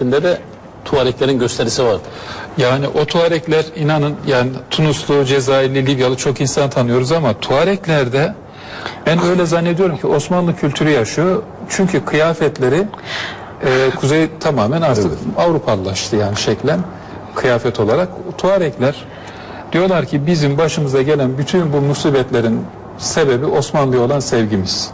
De Tuareklerin gösterisi var. Yani o Tuarekler inanın yani Tunuslu, Cezayirli, Libyalı çok insan tanıyoruz ama Tuareklerde ben öyle zannediyorum ki Osmanlı kültürü yaşıyor. Çünkü kıyafetleri e, kuzey tamamen artık Avrupalılaştı yani şeklen kıyafet olarak. Tuarekler diyorlar ki bizim başımıza gelen bütün bu musibetlerin sebebi Osmanlı'ya olan sevgimiz.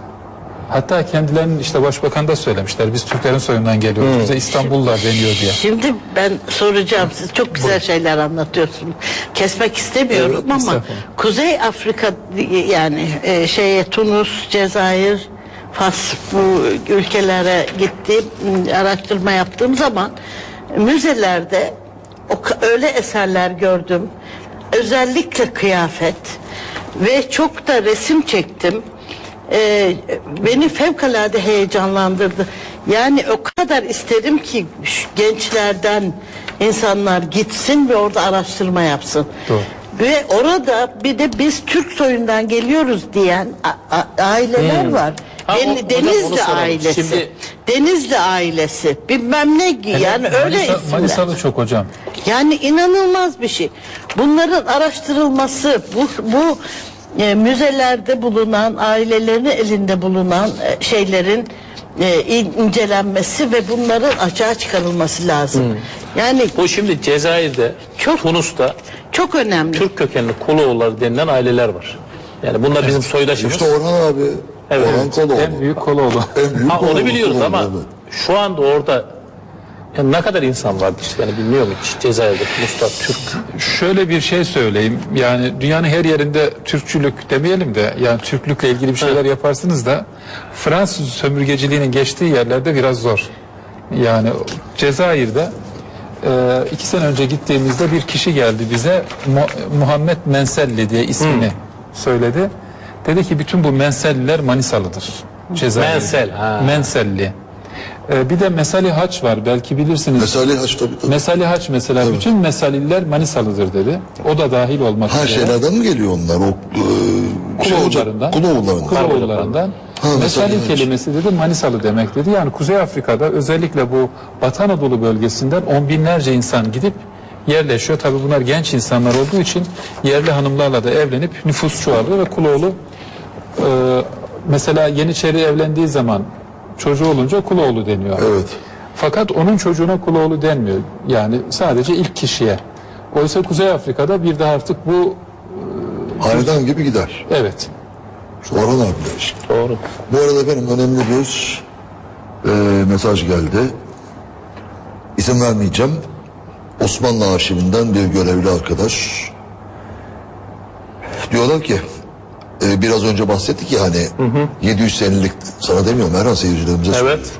Hatta kendilerinin işte başbakan da söylemişler. Biz Türklerin soyundan geliyoruz. Bize İstanbullular deniyor diye. Şimdi ben soracağım siz çok güzel şeyler anlatıyorsunuz. Kesmek istemiyorum Evet, ama. Kuzey Afrika yani e, şeye Tunus, Cezayir, Fas bu ülkelere gittiğim araştırma yaptığım zaman müzelerde o öyle eserler gördüm. Özellikle kıyafet ve çok da resim çektim. Ee, beni fevkalade heyecanlandırdı. Yani o kadar isterim ki şu gençlerden insanlar gitsin ve orada araştırma yapsın. Doğru. Ve orada bir de biz Türk soyundan geliyoruz diyen a- a- aileler var. Ha, Den- o- hocam Denizli soralım. ailesi. Şimdi- Denizli ailesi. Bilmem ne yani öyle Manisa, isimler. Manisalı çok hocam. Yani inanılmaz bir şey. Bunların araştırılması, bu, bu e, müzelerde bulunan, ailelerin elinde bulunan e, şeylerin e, in- incelenmesi ve bunların açığa çıkarılması lazım. Yani Bu şimdi Cezayir'de, Çok- Tunus'ta çok önemli. Türk kökenli Koloğulları denilen aileler var. Yani bunlar bizim soydaşımız. İşte Orhan abi, Evet. Orhan Koloğlu. En büyük Koloğlu. En büyük ha, onu biliyoruz Koloğlu, ama evet. şu anda orada yani ne kadar insan vardır yani bilmiyorum hiç Cezayir'de, Tunus'ta Türk. Şöyle bir şey söyleyeyim. Yani dünyanın her yerinde Türkçülük demeyelim de yani Türklükle ilgili bir şeyler yaparsınız da Fransız sömürgeciliğinin geçtiği yerlerde biraz zor. Yani Cezayir'de e, iki sene önce gittiğimizde bir kişi geldi bize Mu- Muhammed Menselli diye ismini söyledi. Dedi ki bütün bu Menselliler Manisalıdır. Cezayir'de. Mensel, ha. Menselli. E, bir de Mesali Haç var belki bilirsiniz. Mesale Haç tabii tabii. Mesali Haç mesela bütün Mesaliller Manisalıdır dedi. O da dahil olmak Ha üzere. şeylerden mi geliyor onlar? O e, şey Kuloğullarından. Kuloğullarından. Kuloğullarından. Ha, Mesali Mesali Haç. kelimesi dedi Manisalı demek dedi. Yani Kuzey Afrika'da özellikle bu Batı Anadolu bölgesinden on binlerce insan gidip yerleşiyor. Tabi bunlar genç insanlar olduğu için yerli hanımlarla da evlenip nüfus çoğalıyor ve Kuloğlu e, mesela Yeniçeri evlendiği zaman çocuğu olunca Kuloğlu deniyor. Evet. Fakat onun çocuğuna Kuloğlu denmiyor. Yani sadece ilk kişiye. Oysa Kuzey Afrika'da bir de artık bu Hanedan gibi gider. evet Orhan abiler işte. Doğru. Bu arada benim önemli bir e, mesaj geldi. İsim vermeyeceğim. Osmanlı arşivinden bir görevli arkadaş. Diyorlar ki e, biraz önce bahsettik ya hani 700 senelik sana demiyorum Erhan seyircilerimize Evet.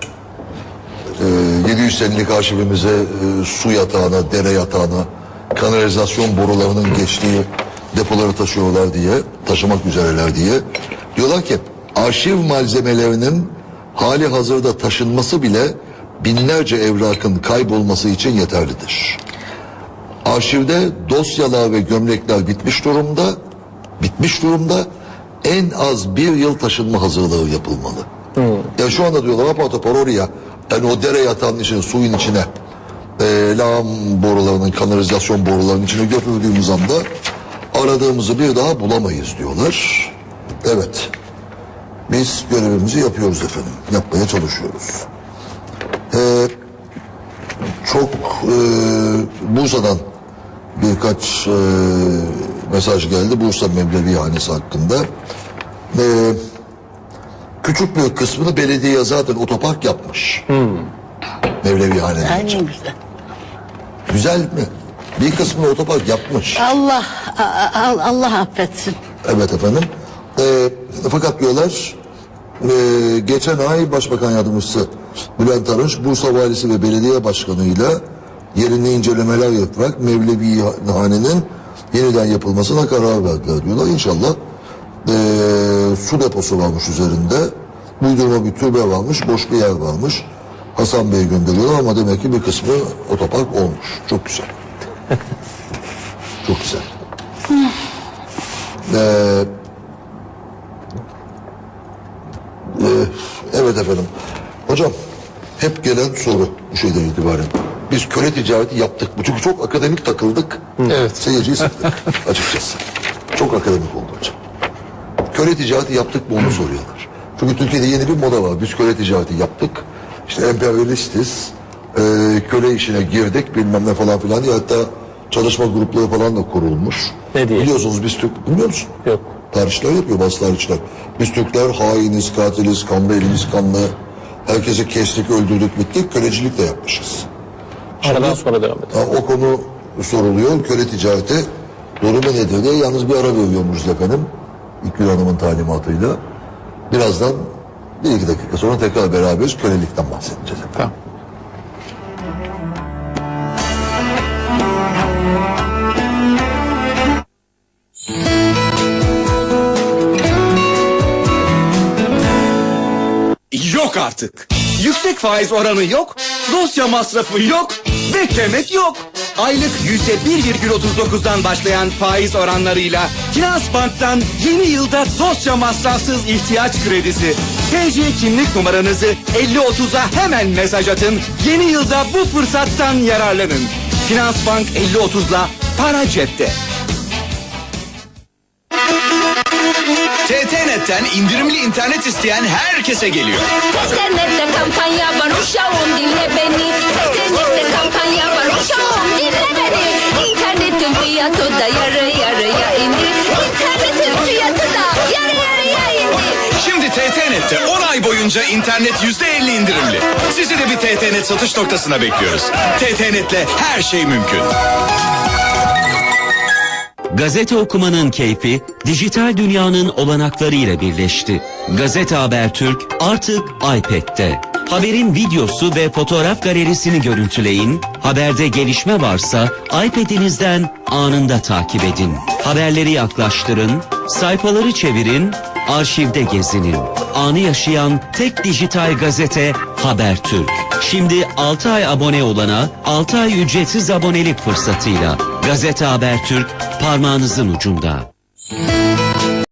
e, 700 senelik arşivimize e, su yatağına, dere yatağına, kanalizasyon borularının geçtiği depoları taşıyorlar diye, taşımak üzereler diye. Diyorlar ki arşiv malzemelerinin hali hazırda taşınması bile binlerce evrakın kaybolması için yeterlidir. Arşivde dosyalar ve gömlekler bitmiş durumda, bitmiş durumda. En az bir yıl taşınma hazırlığı yapılmalı. Ya şu anda diyorlar apar topar oraya, yani o dere yatağının içine, suyun içine, e, lağım borularının, kanalizasyon borularının içine götürdüğümüz anda aradığımızı bir daha bulamayız diyorlar. Evet. Biz görevimizi yapıyoruz efendim. Yapmaya çalışıyoruz. Ee, çok e, Bursa'dan birkaç e, mesaj geldi. Bursa Mevlevi Hanesi hakkında. E, küçük bir kısmını belediye zaten otopark yapmış. Mevlevi Hane'nin. Aynen güzel. Güzel mi? Bir kısmını otopark yapmış. Allah Allah affetsin. Evet efendim. Ee, fakat diyorlar e, geçen ay Başbakan Yardımcısı Bülent Arınç Bursa Valisi ve Belediye Başkanı'yla yerinde incelemeler yaparak Mevlevi Hane'nin yeniden yapılmasına karar verdiler diyorlar. İnşallah e, su deposu varmış üzerinde. Uydurma bir türbe varmış, boş bir yer varmış. Hasan Bey'e gönderiyorlar ama demek ki bir kısmı otopark olmuş. Çok güzel. Çok güzel. Ee, e, evet efendim. Hocam hep gelen soru bu şeyden itibaren. Biz köle ticareti yaptık? Çünkü çok akademik takıldık. Evet. Seyirciyi sıktık açıkçası. Çok akademik oldu hocam. Köle ticareti yaptık mı onu soruyorlar. Çünkü Türkiye'de yeni bir moda var. Biz köle ticareti yaptık. İşte emperyalistiz. Ee, köle işine girdik bilmem ne falan filan diye. Hatta çalışma grupları falan da kurulmuş. Ne diye? Biliyorsunuz biz Türk, bilmiyor musun? Yok. Tarihçiler yapıyor bazı tarihçiler. Biz Türkler hainiz, katiliz, kanlı elimiz kanlı. Herkesi kestik, öldürdük, bittik. Kölecilik de yapmışız. Aradan sonra devam edelim. Ha, o konu soruluyor. Köle ticareti durumu nedir diye yalnız bir ara veriyormuşuz efendim. İkgül Hanım'ın talimatıyla. Birazdan bir iki dakika sonra tekrar beraberiz. Kölelikten bahsedeceğiz efendim. Tamam. Yok artık. Yüksek faiz oranı yok, dosya masrafı yok, beklemek yok. Aylık yüzde 1,39'dan başlayan faiz oranlarıyla Finans Bank'tan yeni yılda dosya masrafsız ihtiyaç kredisi. TC kimlik numaranızı 5030'a hemen mesaj atın. Yeni yılda bu fırsattan yararlanın. Finans Bank 5030'la para cepte. TTNet'ten indirimli internet isteyen herkese geliyor. İnternette TTNet'te 10 ay boyunca internet %50 indirimli. Sizi de bir TTNet satış noktasına bekliyoruz. TTNet'le her şey mümkün. Gazete okumanın keyfi dijital dünyanın olanaklarıyla birleşti. Gazete Habertürk artık iPad'de. Haberin videosu ve fotoğraf galerisini görüntüleyin. Haberde gelişme varsa iPad'inizden anında takip edin. Haberleri yaklaştırın, sayfaları çevirin, arşivde gezinin. Anı yaşayan tek dijital gazete Habertürk. Şimdi 6 ay abone olana 6 ay ücretsiz abonelik fırsatıyla. Gazete Habertürk parmağınızın ucunda.